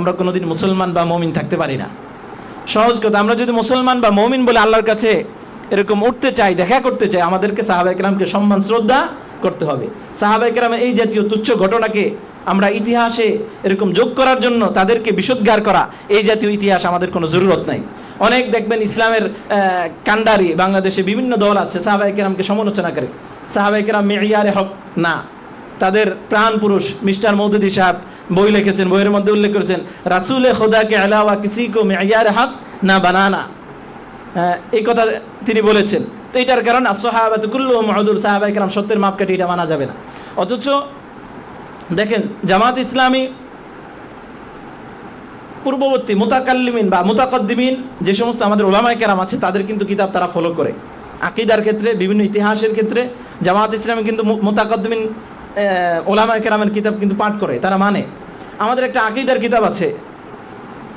আমরা কোনোদিন মুসলমান বা মমিন থাকতে পারি না। সহজ কথা আমরা যদি মুসলমান বা মমিন বলে আল্লাহর কাছে এরকম উঠতে চাই দেখা করতে চাই আমাদেরকে সাহাবা একরামকে সম্মান শ্রদ্ধা করতে হবে। সাহাবা একরামের এই জাতীয় তুচ্ছ ঘটনাকে আমরা ইতিহাসে এরকম যোগ করার জন্য তাদেরকে বিশুদ্ধার করা এই জাতীয় ইতিহাস আমাদের কোনো জরুরত নাই। অনেক দেখবেন ইসলামের আহ, কাণ্ডারি বাংলাদেশে বিভিন্ন দল আছে সাহাবাই কেরামকে সমালোচনা করে। সাহাবাই কেরাম মেয়ারে হক না তাদের প্রাণ পুরুষ মিস্টার মৌদুদি সাহেব বই লিখেছেন বইয়ের মধ্যে উল্লেখ করেছেন রাসুল খোদাকে আলাওয়া কিসি কো মেয়ার হক না বানানা। হ্যাঁ, এই কথা তিনি বলেছেন। তো এটার কারণ সাহাবাত কুল্লু মহদুল সাহাবাই কেরাম সত্যের মাপকাঠি এটা মানা যাবে না। অথচ দেখেন জামাত ইসলামী পূর্ববর্তী মোতাকাল্লিমিন বা মোতাকদ্দিমিন যে সমস্ত আমাদের ওলামায় কেরাম আছে তাদের কিন্তু কিতাব তারা ফলো করে। আকিদার ক্ষেত্রে বিভিন্ন ইতিহাসের ক্ষেত্রে জামাত ইসলামী কিন্তু মোতাকদ্দিমিন ওলামায় কেরামের কিতাব কিন্তু পাঠ করে, তারা মানে। আমাদের একটা আকিদার কিতাব আছে।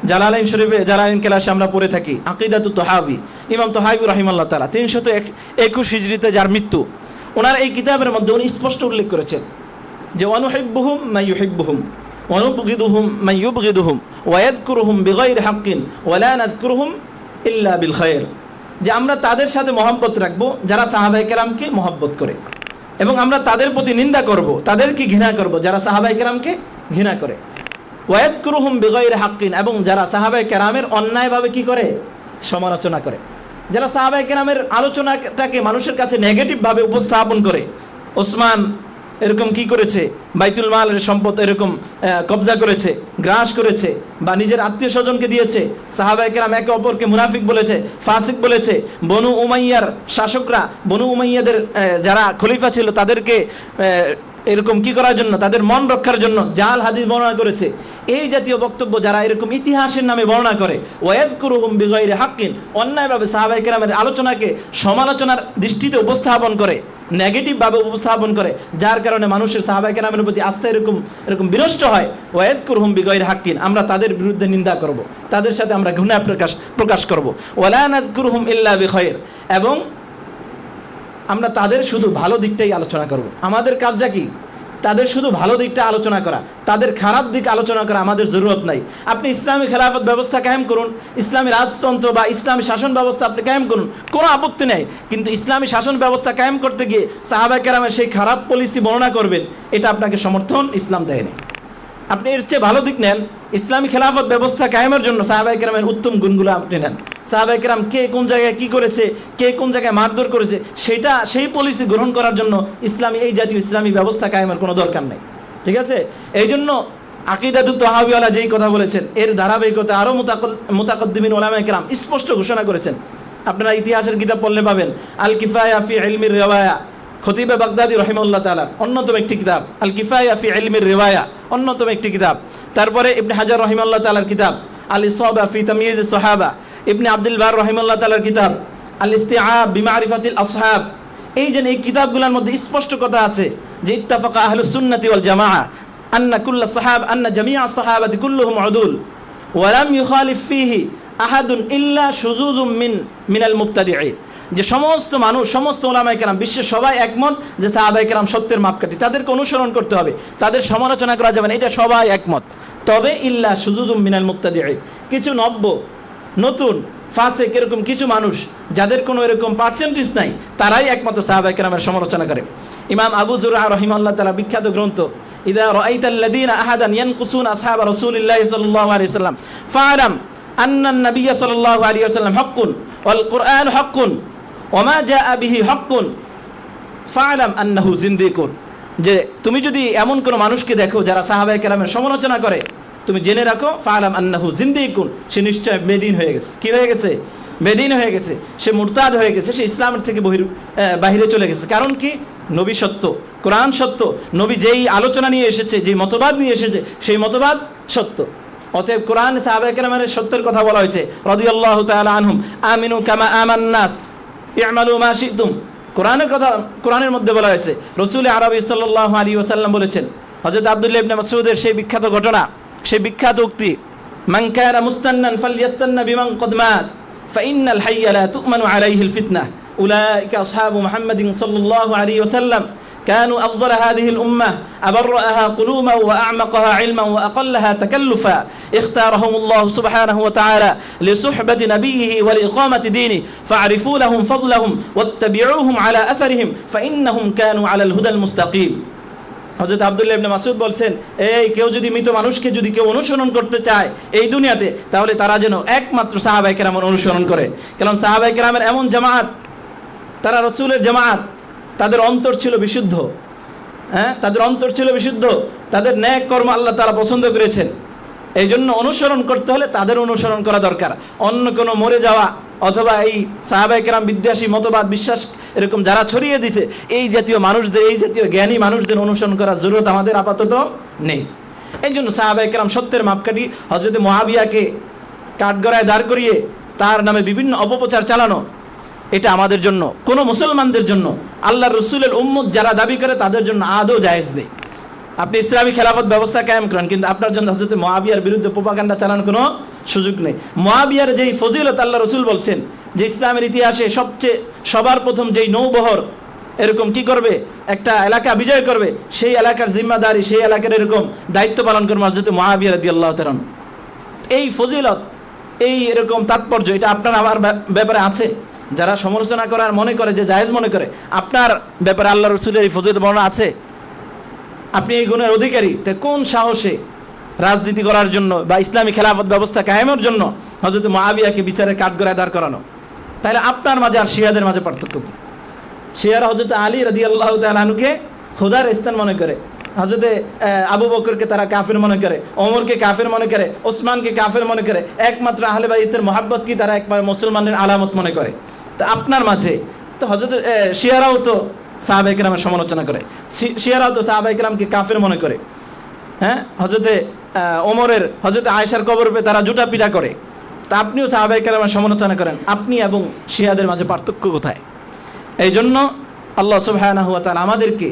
জালালাইন শরীফে, জালালাইন কেলাসে আমরা পড়ে থাকি, আকিদাতু তোহাবি। ইমাম তোহাবি রহিমাল্লাহ তালা তিনশত এক, একুশ হিজড়িতে যার মৃত্যু, ওনার এই কিতাবের মধ্যে উনি স্পষ্ট উল্লেখ করেছেন যে অনুহিব্বুহুম মাইয়ুহিব্বুহুম অনুবগিদুহুম মাইয়ুবগিদুহুম ওয়ায়াদকুরুহুম বিগাইর হাক্কিন, ওয়ালা নাযকুরুহুম ইল্লা বিল খায়র যে আমরা তাদের সাথে মহব্বত রাখব, যারা সাহাবাই কেরামকে মহব্বত করে। এবং আমরা তাদের প্রতি নিন্দা করব, তাদেরকে ঘৃণা করব, যারা সাহাবাই কেরামকে ঘৃণা করে। ওয়েদ কুরুহম বেগৈর হাক্কিন, এবং যারা সাহাবাই কেরামের অন্যায়ভাবে কি করে? সমালোচনা করে। যারা সাহাবাই কেরামের আলোচনাটাকে মানুষের কাছে নেগেটিভভাবে উপস্থাপন করে, ওসমান এরকম কি করেছে? বাইতুল মালের সম্পদ এরকম কবজা করেছে, গ্রাস করেছে, বা নিজের আত্মীয় স্বজনকে দিয়েছে সাহাবাই কেরাম একে অপরকে মুনাফিক বলেছে, ফাসিক বলেছে, বনু উমাইয়ার শাসকরা, বনু উমাইয়াদের যারা খলিফা ছিল, তাদেরকে এরকম কি করার জন্য, তাদের মন রক্ষার জন্য জাল হাদিস বর্ণনা করেছে। এই জাতীয় বক্তব্য যারা এরকম ইতিহাসের নামে বর্ণনা করে ওয়াজ কুরুহুম বিগৈরে হাক্কিন, অন্যায়ভাবে সাহাবাই কেরামের আলোচনাকে সমালোচনার দৃষ্টিতে উপস্থাপন করে। নেগেটিভভাবে উপস্থাপন করে, যার কারণে মানুষের সাহাবাই কেরামের প্রতি আস্থা এরকম এরকম বিরষ্ট হয় ওয়াজ কুরুহুম বিগয়ের হাক্কিন, আমরা তাদের বিরুদ্ধে নিন্দা করব, তাদের সাথে আমরা ঘৃণা প্রকাশ প্রকাশ করব। ওয়ালা হুম ইল্লা বিখয়ের এবং আমরা তাদের শুধু ভালো দিকটাই আলোচনা করব। আমাদের কাজটা কি? তাদের শুধু ভালো দিকটা আলোচনা করা, তাদের খারাপ দিক আলোচনা করা আমাদের জরুরত নাই। আপনি ইসলামী খেলাফত ব্যবস্থা কায়েম করুন, ইসলামী রাজতন্ত্র বা ইসলামী শাসন ব্যবস্থা আপনি কায়েম করুন, কোনো আপত্তি নেই। কিন্তু ইসলামী শাসন ব্যবস্থা কায়েম করতে গিয়ে সাহাবা কেরামের সেই খারাপ পলিসি বর্ণনা করবেন, এটা আপনাকে সমর্থন ইসলাম দেয়নি আপনি এর চেয়ে ভালো দিক নেন, ইসলামী খেলাফত ব্যবস্থা কায়েমের জন্য সাহাবাই কেরামের উত্তম গুণগুলো আপনি নেন। সাহাবাই কেরাম কে কোন জায়গায় কি করেছে, কে কোন জায়গায় মারধর করেছে, সেটা সেই পলিসি গ্রহণ করার জন্য ইসলামী, এই জাতীয় ইসলামী ব্যবস্থা কায়েমের কোনো দরকার নেই। ঠিক আছে? এই জন্য আকিদাতু তহাবিওয়ালা যেই কথা বলেছেন, এর ধারাবাহিকতা আরও মোতাকদ্দিমিন ওলামা কেরাম স্পষ্ট ঘোষণা করেছেন। আপনারা ইতিহাসের কিতাব পড়লে পাবেন আল কিফায়া ফি ইলমির রেওয়ায়া খতিবে বাগদাদি রহিমউল্লাহ তাআলা, অন্যতম একটি কিতাব আল কিফায়া ফি ইলমির রিওয়ায়া অন্যতম একটি কিতাব। তারপরে ইবনে হাজার রহিমাল্লাহ তাআলার কিতাব আল ইসাবা ফি তাময়িজ সাহাবা ইবনে আব্দুল বার রহিমাল্লাহ তাআলার কিতাব আল ইস্তিআব বিমারিফাতিল আসহাব। এই যে এই কিতাবগুলোর মধ্যে স্পষ্ট কথা আছে যে ইত্তাফাকা আহলুস সুন্নাতি ওয়াল জামাআ, আন্না কুল্লা সাহাব, আন্না জামিআ সাহাবাতি কুল্লুহুম উদুল। ওয়ালাম ইউখালিফ ফিহি আহাদুন ইল্লা শুজুজুম মিন, মিনাল মুবতাদিঈন। যে সমস্ত মানুষ, সমস্ত ওলামাই কেরাম, বিশ্বের সবাই একমত যে সাহাবাই কেরাম সত্যের মাপকাঠি। তাদেরকে অনুসরণ করতে হবে, তাদের সমালোচনা করা যাবে না, এটা সবাই একমত। তবে ইল্লা সুজুজুম মিনাল মুক্তাদি কিছু নব্য নতুন, ফাঁসে এরকম কিছু মানুষ যাদের কোনো এরকম পার্সেন্টেজ নাই, তারাই একমাত্র সাহাবাই কেরামের সমালোচনা করে। ইমাম আবু জুরা রহিমাল্লাহ তালা বিখ্যাত গ্রন্থ, ইদা রাআইতাল্লাযীনা আহাদান ইয়ানকুসুন আসহাব রাসূলিল্লাহি সাল্লাল্লাহু আলাইহি ওয়াসাল্লাম ফাআলাম আন্না আন-নাবিয়্য সাল্লাল্লাহু আলাইহি ওয়াসাল্লাম হাক্কুন, ওয়াল কুরআন হাক্কুন ওমা যা আবিহি হকুন ফালাম আন্নাহু জিন্দিকুন। যে, তুমি যদি এমন কোনো মানুষকে দেখো যারা সাহাবাই কেরামের সমালোচনা করে তুমি জেনে রাখো, ফালাম আন্নাহু জিন্দিকুন, সে নিশ্চয় বেদিন হয়ে গেছে। কি হয়ে গেছে? বেদিন হয়ে গেছে। সে মুরতাদ হয়ে গেছে, সে ইসলামের থেকে বহির বাহিরে চলে গেছে। কারণ কি? নবী সত্য, কোরআন সত্য। নবী যেই আলোচনা নিয়ে এসেছে, যেই মতবাদ নিয়ে এসেছে, সেই মতবাদ সত্য। অতএব কোরআন সাহাবাহামের সত্যের কথা বলা হয়েছে, রদিয়াল্লাহ তাআলা আনহুম, আমিনু কামা আমান্নাস ইয়ামালু মা শিতুম। কোরআনের কথা, কোরআনের মধ্যে বলা হয়েছে, রসুল আরবি সাল্লাল্লাহু আলাইহি ওয়াসাল্লাম বলেছেন, হযরত আব্দুল্লাহ ইবনে মাসউদের সেই বিখ্যাত ঘটনা সেই বিখ্যাত উক্তি মান কানা মুস্তান্নান ফালইয়াস্তান্না বিমান কদ মাত ফাইন্নাল হাইয়া লা তু'মানু আলাইহিল ফিতনাহ উলাইকা আসহাবু মুহাম্মাদিন সাল্লাল্লাহু আলাইহি ওয়াসাল্লাম كانوا أفضل هذه الأمة أبرأها قلوبا وأعمقها علما وأقلها تكلفا اختارهم الله سبحانه وتعالى لصحبة نبيه ولإقامة دينه فاعرفوا لهم فضلهم واتبعوهم على أثرهم فإنهم كانوا على الهدى المستقيم হজরত আবদুল্লাহ ইবনে মাসুদ বলছেন, এই কেউ যদি মৃত মানুষকে যদি কেউ অনুসরণ করতে চায় এই দুনিয়াতে, তাহলে তারা যেন একমাত্র সাহাবাই কেরামের অনুসরণ করে। কারণ সাহাবাই কেরামের এমন জামাত, তারা রসুলের জামাত, তাদের অন্তর ছিল বিশুদ্ধ। হ্যাঁ? তাদের অন্তর ছিল বিশুদ্ধ। তাদের ন্যায় কর্ম আল্লাহ তারা পছন্দ করেছেন। এই জন্য অনুসরণ করতে হলে তাদের অনুসরণ করা দরকার। অন্য কোনো মরে যাওয়া অথবা এই সাহাবাইকেরাম বিদ্যাসী মতবাদ, বিশ্বাস এরকম যারা ছড়িয়ে দিছে, এই জাতীয় মানুষদের, এই জাতীয় জ্ঞানী মানুষদের অনুসরণ করার জরুরত আমাদের আপাতত নেই। এই জন্য সাহাবাইকেরাম সত্যের মাপকাঠি হজরত মহাবিয়াকে কাঠগড়ায় দাঁড় করিয়ে তার নামে বিভিন্ন অপপ্রচার চালানো, এটা আমাদের জন্য, কোনো মুসলমানদের জন্য আল্লাহ রসুলের উম্মত যারা দাবি করে তাদের জন্য আদৌ জায়েজ নেই। আপনি ইসলামী খেলাফত ব্যবস্থা কায়েম করেন, কিন্তু আপনার জন্য হজরত মহাবিয়ার বিরুদ্ধে প্রোপাগান্ডা চালানোর কোনো সুযোগ নেই। মহাবিয়ার যেই ফজিলত আল্লাহ রসুল বলছেন, যে ইসলামের ইতিহাসে সবচেয়ে, সবার প্রথম যেই নৌবহর, এরকম কি করবে? একটা এলাকা বিজয় করবে। সেই এলাকার জিম্মাদারি, সেই এলাকার এরকম দায়িত্ব পালন করবে হজরত মহাবিয়ার দি আল্লাহ তেরন এই ফজিলত, এই এরকম তাৎপর্য, এটা আপনার আমার ব্যা- ব্যাপারে আছে? যারা সমালোচনা করার মনে করে যে জায়েজ মনে করে, আপনার ব্যাপারে আল্লাহ রসুলের এই ফজিলত বর্ণনা আছে? আপনি এই গুণের অধিকারী, তা কোন সাহসে রাজনীতি করার জন্য বা ইসলামী খেলাফত ব্যবস্থা কায়েমের জন্য হজরত মহাবিয়াকে বিচারে কাঠগড়ায় দাঁড় করানো। তাহলে আপনার মাঝে আর শিয়াদের মাঝে পার্থক্য কি? শিয়ারা হজরত আলী রাজি আল্লাহ তালুকে খোদার স্থান মনে করে। হজরতে আবু বকরকে তারা কাফের মনে করে, ওমরকে কাফের মনে করে, ওসমানকে কাফের মনে করে, একমাত্র আহলে বাইতের মহাব্বত কি তারা একবার মুসলমানের আলামত মনে করে? তো আপনার মাঝে, তো হজরত শিয়ারাও তো সাহাবাইকরামের সমালোচনা করে। শিয়ারাও তো সাহাবাইকরামকে কাফের মনে করে। হ্যাঁ? হজরতে ওমরের হজরতে আয়েশার কবর পেয়ে তারা জুটা পিটা করে। তা আপনিও সাহাবাইকরামের সমালোচনা করেন, আপনি এবং শিয়াদের মাঝে পার্থক্য কোথায়? এই জন্য আল্লাহ তাআলা আমাদেরকে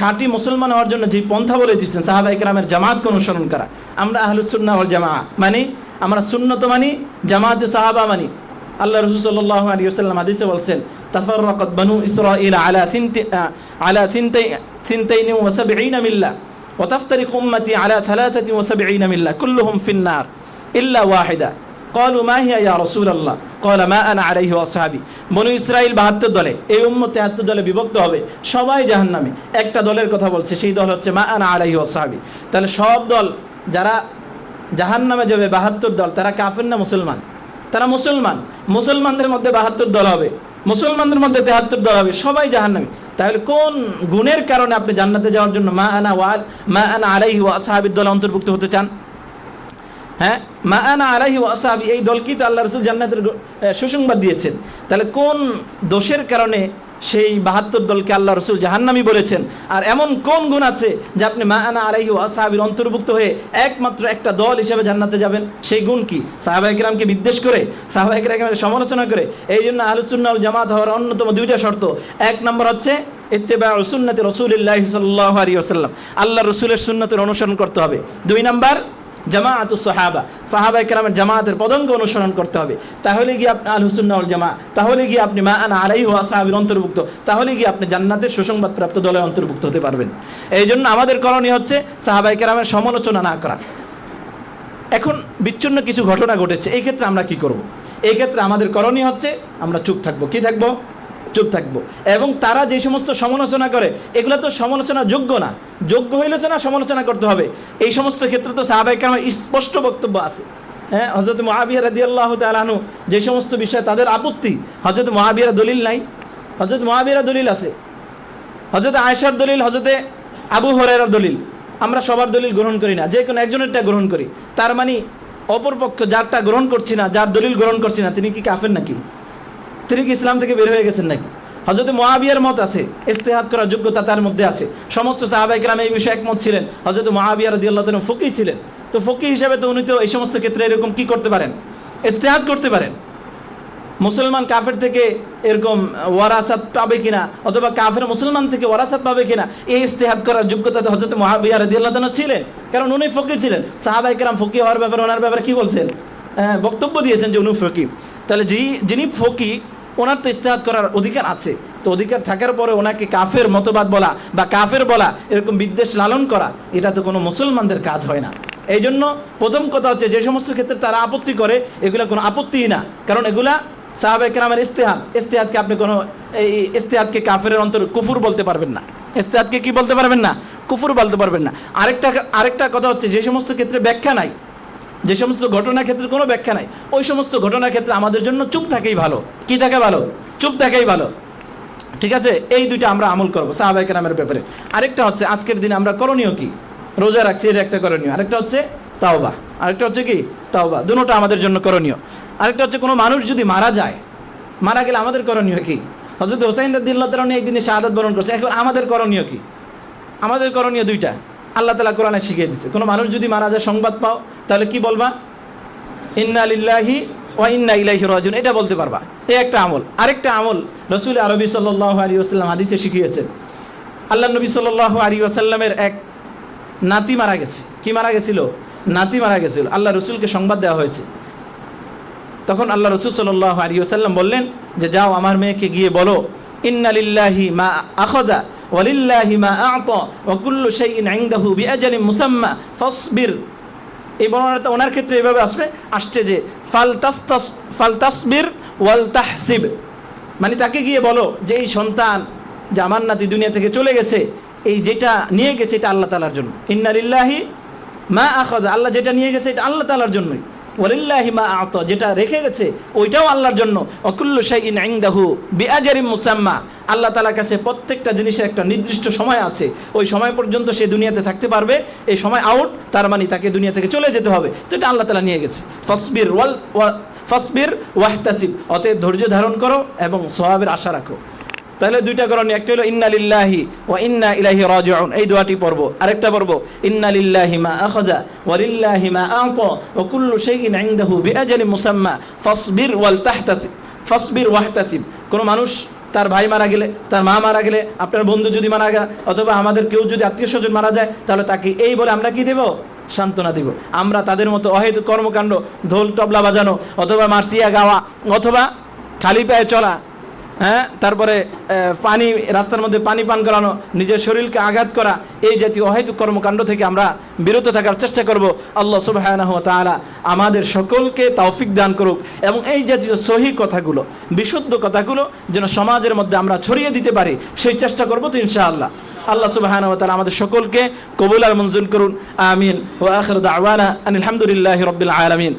খাঁটি মুসলমান হওয়ার জন্য যে পন্থা বলে দিচ্ছেন সাহাবা ইকরামের জামাতকে অনুসরণ করা। আমরা আহলুস সুন্নাহ ওয়াল জামা মানে আমরা সুন্নত মানি জামাতে সাহাবা মানি। আল্লাহ রসুল সাল্লাল্লাহু আলাইহি ওয়াসাল্লাম হাদিসে বলছেন, তাফাররাকাত বানু ইসরাঈল আলা সিনতি আলা সিনতাই, সিনতাইন সাবঈনা মিল্লা وتفترق أمتي على ثلاثة وسبعين ملة كلهم في النار إلا واحدة قالوا ما هي يا رسول الله قال ما أنا عليه وأصحابي বনু ইসরাইল বাহাত্তর দলে এই উম্মত তেহাত্তর দলে বিভক্ত হবে সবাই জাহান্নামে একটা দলের কথা বলছে সেই দল হচ্ছে মা আনা আলাইহি ওয়াসাহাবি তাহলে সব দল যারা জাহান্নামে যাবে বাহাত্তর দল তারা কাফের না মুসলমান তারা মুসলমান মুসলমানদের মধ্যে বাহাত্তর দল হবে মুসলমানদের মধ্যে তেহাত্তর দল হবে সবাই জাহান্নামী তাহলে কোন গুণের কারণে আপনি জান্নাতে যাওয়ার জন্য মা আনা ওয়াল মা আনা আলাইহি ওয়া ওয়াসাহাবির দলে অন্তর্ভুক্ত হতে চান? হ্যাঁ? মা আনা আলাইহি ওয়াসাহাবি এই দলকেই তো আল্লাহ রসুল জান্নাতের সুসংবাদ দিয়েছেন। তাহলে কোন দোষের কারণে সেই বাহাত্তর দলকে আল্লাহ রসুল জাহান্নামি বলেছেন। আর এমন কোন গুণ আছে যে আপনি মা আনা আলাইহি ওয়াসাহাবির অন্তর্ভুক্ত হয়ে একমাত্র একটা দল হিসেবে জান্নাতে যাবেন? সেই গুণ কি? সাহাবা সাহাবাহিকরামকে বিদ্বেষ করে? সাহাবা সাহাবাহিকরামের সমালোচনা করে? এই জন্য আহলুসুন্নাল জামাত হওয়ার অন্যতম দুইটা শর্ত। এক নম্বর হচ্ছে ইত্তেবা সুন্নতে রসুলিল্লাহ সাল্লাহ আলী আসাল্লাম আল্লাহ রসুলের সুন্নতের অনুসরণ করতে হবে। দুই নাম্বার জামাআত সাহাবা সাহাবা কেরামের জামাতের পদঙ্গ অনুসরণ করতে হবে। তাহলে গিয়ে আপনি আল হুসুন্নাউল জামা তাহলে গিয়ে আপনি মা আনা আলাই হুয়া সাহাবির অন্তর্ভুক্ত, তাহলে গিয়ে আপনি জান্নাতের সুসংবাদ প্রাপ্ত দলে অন্তর্ভুক্ত হতে পারবেন। এই জন্য আমাদের করণীয় হচ্ছে সাহাবাই কেরামের সমালোচনা না করা। এখন বিচ্ছিন্ন কিছু ঘটনা ঘটেছে, এই ক্ষেত্রে আমরা কি করব? এই ক্ষেত্রে আমাদের করণীয় হচ্ছে আমরা চুপ থাকব। কি থাকব? চুপ থাকব। এবং তারা যে সমস্ত সমালোচনা করে, এগুলো তো সমালোচনা যোগ্য না। যোগ্য হইলে তো না সমালোচনা করতে হবে। এই সমস্ত ক্ষেত্রে তো সাহাবাইকে আমার স্পষ্ট বক্তব্য আছে। হ্যাঁ হজরত মহাবিয়া রাদি আল্লাহ তালানু যে সমস্ত বিষয়ে তাদের আপত্তি হজরত মহাবিয়ার দলিল নাই। হজরত মহাবিয়ার দলিল আছে। হজরত আয়েশার দলিল হজরতে আবু হরের দলিল। আমরা সবার দলিল গ্রহণ করি না। যে কোনো একজনেরটা গ্রহণ করি। তার মানে অপরপক্ষ যারটা গ্রহণ করছি না, যার দলিল গ্রহণ করছি না, তিনি কি কাফের নাকি? তিনি কি ইসলাম থেকে বের হয়ে গেছেন নাকি? হজরত মহাবিয়ার মত আছে ইস্তেহাত করার যোগ্যতা তার মধ্যে আছে। সমস্ত সাহাবাই গ্রাম এই বিষয়ে একমত ছিলেন। হজরত মহাবিয়ার রদি আল্লাহ ফকি ছিলেন। তো ফকি হিসাবে তো উনি তো এই সমস্ত ক্ষেত্রে এরকম কি করতে পারেন? ইস্তেহাত করতে পারেন। মুসলমান কাফের থেকে এরকম ওয়ারাসাত পাবে কিনা অথবা কাফের মুসলমান থেকে ওয়ারাসাত পাবে কিনা এই ইস্তেহাত করার যোগ্যতা হজরত মহাবিয়া রদি আল্লাহ ছিলেন। কারণ উনি ফকি ছিলেন। সাহাবাই কেরাম ফকি হওয়ার ব্যাপারে ওনার ব্যাপারে কি বলছেন? হ্যাঁ, বক্তব্য দিয়েছেন যে উনি ফকি তাহলে যিনি ফকি ওনার তো ইস্তেহাত করার অধিকার আছে। তো অধিকার থাকার পরে ওনাকে কাফের মতবাদ বলা বা কাফের বলা, এরকম বিদ্বেষ লালন করা, এটা তো কোনো মুসলমানদের কাজ হয় না। এই জন্য প্রথম কথা হচ্ছে যে সমস্ত ক্ষেত্রে তারা আপত্তি করে, এগুলো কোনো আপত্তিই না। কারণ এগুলা সাহাবাহিক রামের ইস্তেহাদ ইস্তেহাদকে আপনি কোনো, এই ইস্তেহাদকে কাফের অন্তর কুফুর বলতে পারবেন না। ইস্তেহাদকে কি বলতে পারবেন না? কুফুর বলতে পারবেন না। আরেকটা আরেকটা কথা হচ্ছে যে সমস্ত ক্ষেত্রে ব্যাখ্যা নাই। যে সমস্ত ঘটনার ক্ষেত্রে কোনো ব্যাখ্যা নাই, ওই সমস্ত ঘটনার ক্ষেত্রে আমাদের জন্য চুপ থাকেই ভালো। কি থাকে ভালো? চুপ থাকেই ভালো। ঠিক আছে? এই দুইটা আমরা আমল করব সাহাবাহিক রামের ব্যাপারে। আরেকটা হচ্ছে, আজকের দিনে আমরা করণীয় কি? রোজা রাখছি, এটা একটা করণীয়। আরেকটা হচ্ছে, তাওবা। আরেকটা হচ্ছে কি? তাওবা। দুটোটা আমাদের জন্য করণীয়। আরেকটা হচ্ছে, কোনো মানুষ যদি মারা যায়, মারা গেলে আমাদের করণীয় কি? হজরত হোসাইন রদিল্লাহ তালন এই দিনে শাহাদাত বরণ করছে। এখন আমাদের করণীয় কি? আমাদের করণীয় দুইটা। আল্লাহ তালা কোরআনে শিখিয়ে দিচ্ছে কোনো মানুষ যদি মারা যায়, সংবাদ পাও, তাহলে কি বলবা? ইন্না লিল্লাহি ওয়া ইন্না ইলাইহি রাজিউন এটা বলতে পারবা। এই একটা আমল। আরেকটা আমল রসুল আরবি সাল্লাল্লাহু আলাইহি ওয়াসাল্লাম হাদিসে শিখিয়েছেন। আল্লাহ নবী সাল্লাল্লাহু আলাইহি ওয়াসাল্লামের এক নাতি মারা গেছে। কি মারা গেছিল? নাতি মারা গেছিল। আল্লাহ রসুলকে সংবাদ দেওয়া হয়েছে। তখন আল্লাহ রসুল সাল্লাহ আলী ওসাল্লাম বললেন যে, যাও আমার মেয়েকে গিয়ে বলো ইন্নালিল্লাহি মা আখদা ওয়ালিল্লাহি মা আত ওয়াকুল্লু শাইইন ইনদাহু বিআজালিন মুসাম্মা, ফাসবির। এই বর্ণনাটা ওনার ক্ষেত্রে এভাবে আসবে, আসছে যে ফাল তাস্তাস ফাল তাসবির ওয়াল তাহসিব মানে তাকে গিয়ে বলো যে, এই সন্তান যে আমার নাতি দুনিয়া থেকে চলে গেছে, এই যেটা নিয়ে গেছে এটা আল্লাহ তালার জন্য। ইন্নালিল্লাহি মা আখাজা আল্লাহ যেটা নিয়ে গেছে এটা আল্লাহ তালার জন্যই। ওয়ালিল্লাহি মা আত, যেটা রেখে গেছে, ওইটাও আল্লাহর জন্য। অকুল্লু শাইইন ইনদাহু বিআজারিম মুসাম্মা। আল্লাহ তালার কাছে প্রত্যেকটা জিনিসের একটা নির্দিষ্ট সময় আছে। ওই সময় পর্যন্ত সে দুনিয়াতে থাকতে পারবে। এই সময় আউট তার মানে তাকে দুনিয়া থেকে চলে যেতে হবে। তো এটা আল্লাহ তালা নিয়ে গেছে। ফসবির ওয়াল, ওয়া- ফসবির ওয়াহতাসিব, অতএব ধৈর্য ধারণ করো এবং সোহাবের আশা রাখো। তাহলে দুইটা করণীয় একটা হলো, ইন্না লিল্লাহি ওয়া ইন্না ইলাইহি রাজিউন। এই দোয়াটি পড়ব। আরেকটা পড়ব, ইন্না লিল্লাহি মা আখাযা ওয়া লিল্লাহি মা আতা ওয়া কুল্লু শাইইন ইনদাহু বিআজালিন মুসাম্মা ফাসবির ওয়াল তাহতাসিব। ফাসবির ওয়াহতাসিব। কোন মানুষ তার ভাই মারা গেলে, তার মা মারা গেলে, আপনার বন্ধু যদি মারা যায় অথবা আমাদের কেউ যদি আত্মীয় স্বজন মারা যায়, তাহলে তাকে এই বলে আমরা কি দেব? সান্ত্বনা দিব। আমরা তাদের মতো অহেতু কর্মকাণ্ড, ঢোল, তবলা বাজানো, অথবা মার্সিয়া গাওয়া, অথবা খালি পায়ে চলা হ্যাঁ তারপরে পানি, রাস্তার মধ্যে পানি পান করানো, নিজের শরীরকে আঘাত করা, এই জাতীয় অহেতুক কর্মকাণ্ড থেকে আমরা বিরত থাকার চেষ্টা করব। আল্লাহ সুবাহ তাআলা আমাদের সকলকে তৌফিক দান করুক এবং এই জাতীয় সহি কথাগুলো, বিশুদ্ধ কথাগুলো যেন সমাজের মধ্যে আমরা ছড়িয়ে দিতে পারি, সেই চেষ্টা করব তো ইনশাআল্লাহ। আল্লাহ সুবাহ তাআলা আমাদের সকলকে কবুল আর মঞ্জুর করুন। আমিন। আলহামদুলিল্লাহ রবিল আলমিন।